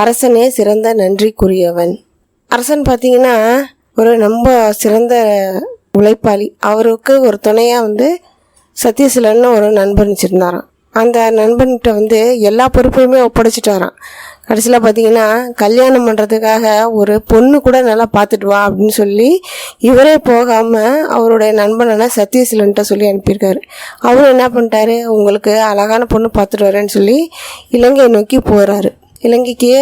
அரசனே சிறந்த நன்றிக்குரியவன். அரசன் பார்த்தீங்கன்னா ஒரு ரொம்ப சிறந்த உழைப்பாளி. அவருக்கு ஒரு துணையாக வந்து சத்யசீலன்னு ஒரு நண்பன் வச்சுருந்தாராம். அந்த நண்பன்கிட்ட வந்து எல்லா பொறுப்பையுமே ஒப்படைச்சிட்டாராம். கடைசியில் பார்த்தீங்கன்னா கல்யாணம் பண்ணுறதுக்காக ஒரு பொண்ணு கூட நல்லா பார்த்துட்டு வா அப்படின்னு சொல்லி இவரே போகாமல் அவருடைய நண்பனான சத்யசீலன்ட்ட சொல்லி அனுப்பியிருக்காரு. அவரும் என்ன பண்ணிட்டாரு உங்களுக்கு அழகான பொண்ணு பார்த்துட்டு வரேன்னு சொல்லி இலங்கையை நோக்கி போகிறாரு இலங்கைக்கு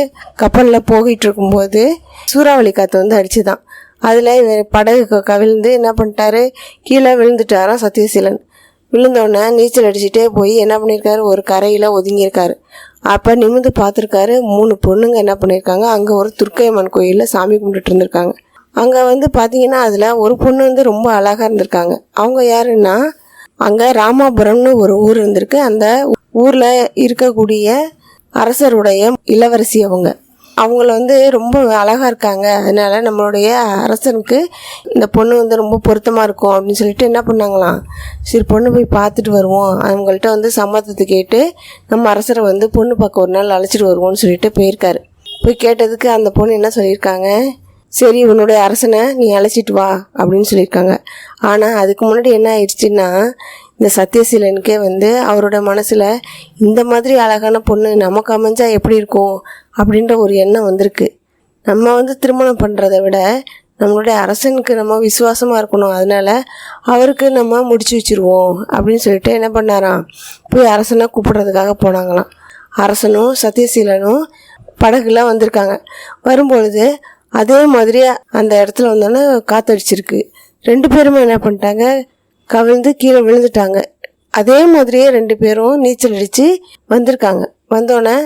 கப்பலில் போகிட்டு இருக்கும்போது சூறாவளி காற்று வந்து அடிச்சுதான். அதில் இவர் படகு கவிழ்ந்து என்ன பண்ணிட்டாரு? கீழே விழுந்துட்டாராம் சத்யசீலன். விழுந்தோடனே நீச்சல் அடிச்சுட்டே போய் என்ன பண்ணியிருக்காரு ஒரு கரையில் ஒதுங்கியிருக்காரு. அப்போ நிமிர்ந்து பார்த்துருக்காரு மூணு பொண்ணுங்க என்ன பண்ணியிருக்காங்க அங்கே ஒரு துர்க்கையம்மன் கோயிலில் சாமி கும்பிட்டுட்டு இருந்திருக்காங்க. அங்கே வந்து பார்த்தீங்கன்னா அதில் ஒரு பொண்ணு வந்து ரொம்ப அழகாக இருந்திருக்காங்க. அவங்க யாருன்னா அங்கே ராமாபுரம்னு ஒரு ஊர் இருந்திருக்கு. அந்த ஊரில் இருக்கக்கூடிய அரசருடைய இளவரசி அவங்க. அவங்கள வந்து ரொம்ப அழகாக இருக்காங்க. அதனால நம்மளுடைய அரசனுக்கு இந்த பொண்ணு வந்து ரொம்ப பொருத்தமாக இருக்கும் அப்படின்னு சொல்லிட்டு என்ன பண்ணாங்களாம் சரி பொண்ணு போய் பார்த்துட்டு வருவோம். அவங்கள்ட்ட வந்து சம்மதத்தை கேட்டு நம்ம அரசரை வந்து பொண்ணு பார்க்க ஒரு நாள் அழைச்சிட்டு வருவோம்னு சொல்லிட்டு போயிருக்காரு. போய் கேட்டதுக்கு அந்த பொண்ணு என்ன சொல்லியிருக்காங்க? சரி உன்னுடைய அரசனை நீ அழைச்சிட்டு வா அப்படின்னு சொல்லியிருக்காங்க. ஆனால் அதுக்கு முன்னாடி என்ன ஆயிடுச்சுன்னா இந்த சத்யசீலனுக்கே வந்து அவரோட மனசில் இந்த மாதிரி அழகான பொண்ணு நமக்கு அமைஞ்சா எப்படி இருக்கும் அப்படின்ற ஒரு எண்ணம் வந்திருக்கு. நம்ம வந்து திருமணம் பண்ணுறதை விட நம்மளுடைய அரசனுக்கு நம்ம விசுவாசமாக இருக்கணும். அதனால அவருக்கு நம்ம முடிச்சு வச்சுருவோம் அப்படின்னு சொல்லிட்டு என்ன பண்ணாராம்? போய் அரசனை கூப்பிடுறதுக்காக போனாங்களாம். அரசனும் சத்யசீலனும் படகுலாம் வந்திருக்காங்க. வரும்பொழுது அதே மாதிரி அந்த இடத்துல வந்தோன்னே காத்தடிச்சிருக்கு. ரெண்டு பேருமே என்ன பண்ணிட்டாங்க? கவிழ்ந்து கீழே விழுந்துட்டாங்க. அதே மாதிரியே ரெண்டு பேரும் நீச்சல் அடித்து வந்திருக்காங்க. வந்தோடனே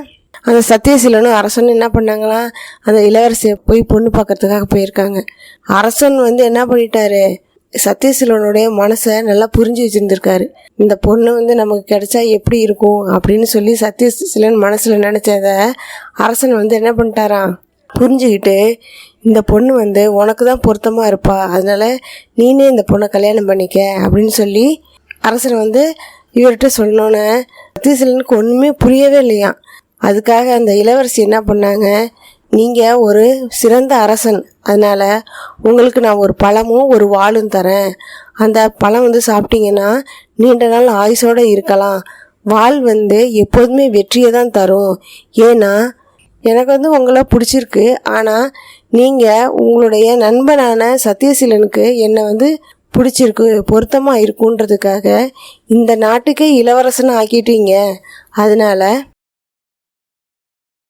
அந்த சத்யசீலனும் அரசனும் என்ன பண்ணாங்களாம் அந்த இளவரசியை போய் பொண்ணு பார்க்கறதுக்காக போயிருக்காங்க. அரசன் வந்து என்ன பண்ணிட்டாரு? சத்யசீலனுடைய மனசை நல்லா புரிஞ்சு வச்சுருந்துருக்காரு. இந்த பொண்ணு வந்து நமக்கு கிடைச்சா எப்படி இருக்கும் அப்படின்னு சொல்லி சத்தியசீலன் மனசில் நினச்சத அரசன் வந்து என்ன பண்ணிட்டாராம்? புரிஞ்சுக்கிட்டு இந்த பொண்ணு வந்து உனக்கு தான் பொருத்தமாக இருப்பா. அதனால் நீனே இந்த பொண்ணை கல்யாணம் பண்ணிக்க அப்படின்னு சொல்லி அரசன் வந்து இவர்கிட்ட சொன்னோன்னே சத்யசீலனுக்கு ஒன்றுமே புரியவே இல்லையா? அதுக்காக அந்த இளவரசி என்ன பண்ணாங்க? நீங்கள் ஒரு சிறந்த அரசன். அதனால் உங்களுக்கு நான் ஒரு பழமும் ஒரு வாளும் தரேன். அந்த பழம் வந்து சாப்பிட்டீங்கன்னா நீண்ட நாள் ஆயுசோடு இருக்கலாம். வாழ் வந்து எப்போதுமே வெற்றியை தான் தரும். ஏன்னா எனக்கு வந்து உங்களை பிடிச்சிருக்கு. ஆனால் நீங்கள் உங்களுடைய நண்பனான சத்யசீலனுக்கு என்னை வந்து பிடிச்சிருக்கு பொருத்தமாக இருக்குன்றதுக்காக இந்த நாட்டுக்கே இளவரசனை ஆக்கிட்டீங்க. அதனால்